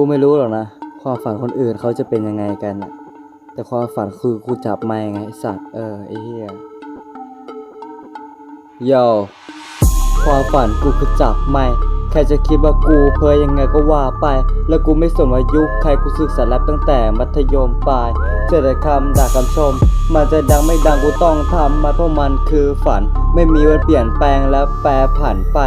กูไม่รู้หรอกนะ ความฝันคนอื่นเขาจะเป็นยังไงกันอะแต่ความฝันคือกูจับไม่ไงไอ้สัตว์เออไอ้เหี้ยโยความฝันกูคือจับไม่ใครจะคิดว่ากูเพอยังไงก็ว่าไป แล้วกูไม่สนวายุคใครกูศึกษาแรปตั้งแต่มัธยมปลายเจอแต่คำด่าคำชม มันจะดังไม่ดังกูต้องทำมันเพราะมันคือฝัน ไม่มีวันเปลี่ยนแปลงและแปรผันไป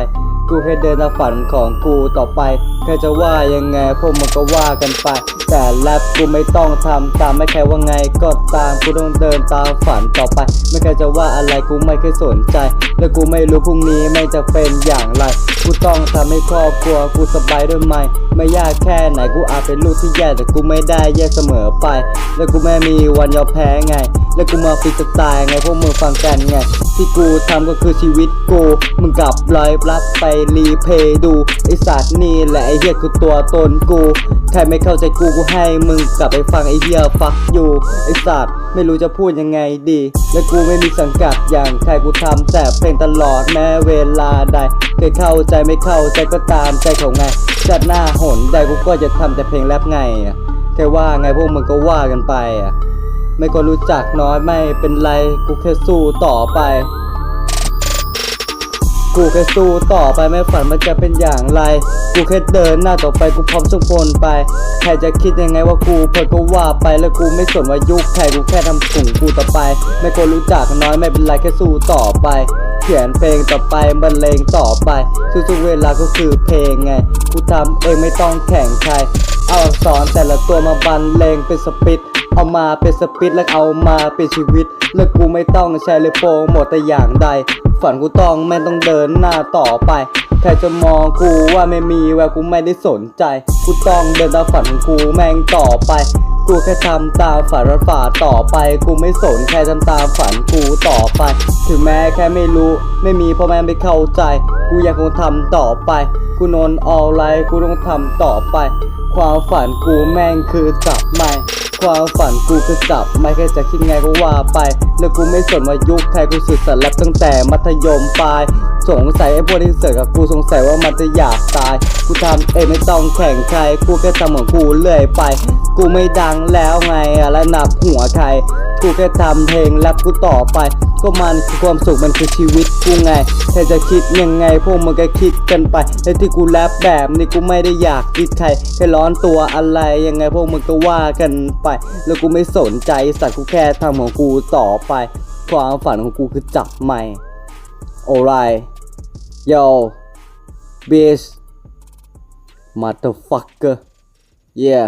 กูแค่เดินตามฝันของกูต่อไปใครจะว่ายังไงพวกมันก็ว่ากันไป แต่แรปกูไม่ต้องทำตามไม่ใครว่าไงก็ตามกูต้องเดินตามฝันต่อไป ไม่ใครจะว่าอะไรกูไม่เคยสนใจ และกูไม่รู้พรุ่งนี้ไม่จะเป็นอย่างไร กูต้องทำให้ครอบครัวกูสบายด้วยไหมไม่ยากแค่ไหนกูอาจเป็นลูกที่แย่แต่กูไม่ได้แย่เสมอไป และกูไม่มีวันยอมแพ้ไง และกูมาฟิกสไตล์ไงพวกมึงฟังกันไงที่กูทำก็คือชีวิตกูมึงกลับลอยรับไปรีเพย์ดูไอสัตว์นี่แหละไอเหี้ยคือตัวตนกูใครไม่เข้าใจกูกูให้มึงกลับไปฟังไอเหี้ยฟักอยู่ไอสัตว์ไม่รู้จะพูดยังไงดี และกูไม่มีสังกัดอย่างใครกูทำแต่เพลงตลอดแม้เวลาใดเคยเข้าใจไม่เข้าใจก็ตามใจเขาไงจัดหน้าหนใดกูก็จะทำแต่เพลงแรปไงแค่ว่าไงพวกมึงก็ว่ากันไปอะ ไม่ก็รู้จักน้อยไม่เป็นไร กูแค่สู้ต่อไป กูแค่สู้ต่อไปไม่ฝันมันจะเป็นอย่างไร กูแค่เดินหน้าต่อไปกูพร้อมส่งพลไป ใครจะคิดยังไงว่ากูเพอก็ว่าไปแล้วกูไม่สนว่ายุคใครกูแค่ทำถุงกูต่อไป ไม่ควรรู้จักน้อยไม่เป็นไรแค่สู้ต่อไปเขียนเพลงต่อไปบรรเลงต่อไปทุกๆเวลาก็คือเพลงไง กูทำเองไม่ต้องแข่งใคร เอาอักษรแต่ละตัวมาบรรเลงเป็นสปิด เอามาเป็นสปิดแล้วเอามาเป็นชีวิต แล้วกูไม่ต้องใช้เลยโปรโมทแต่อย่างใด ฝันกูต้องแม่ต้องเดินหน้าต่อไปใครจะมองกูว่าไม่มีแววกูไม่ได้สนใจ กูต้องเดินตามฝันของกูแม่งต่อไป กูแค่ทำตามฝันรัฝ่าต่อไป กูไม่สนแค่ทำตามฝันกูต่อไป ถึงแม้แค่ไม่รู้ ไม่มีพ่อแม่ไม่เข้าใจ กูยังคงทำต่อไป กูนอนออลไลกูต้องทำต่อไป ความฝันกูแม่งคือจับไม่ ความฝันกูคือจับ ไม่แค่จะคิดไงก็ว่าไป แล้วกูไม่สนว่ายุคใครกูสื่อสารแรปตั้งแต่มัธยมปลายสงสัยไอ้พวกที่เสือกกับกูสงสัยว่ามันจะอยากตาย กูทำเองไม่ต้องแข่งใคร กูแค่ทำของกูเรื่อยไป กูไม่ดังแล้วไงอะแล้วหนักหัวใคร กูแค่ทำเพลงแรปกูต่อไป ก็มันคือความสุขมันคือชีวิตกูไงใครจะคิดยังไงพวกมึงก็คิดกันไปและที่กูแรปแบบนี้กูไม่ได้อยากคิดใครแค่ร้อนตัวอะไรยังไงพวกมึงก็ว่ากันไป แล้วกูไม่สนใจสัตว์กูแค่ทำของกูต่อไป ความฝันของกูคือจับไม่ alright yo bitch motherfucker yeah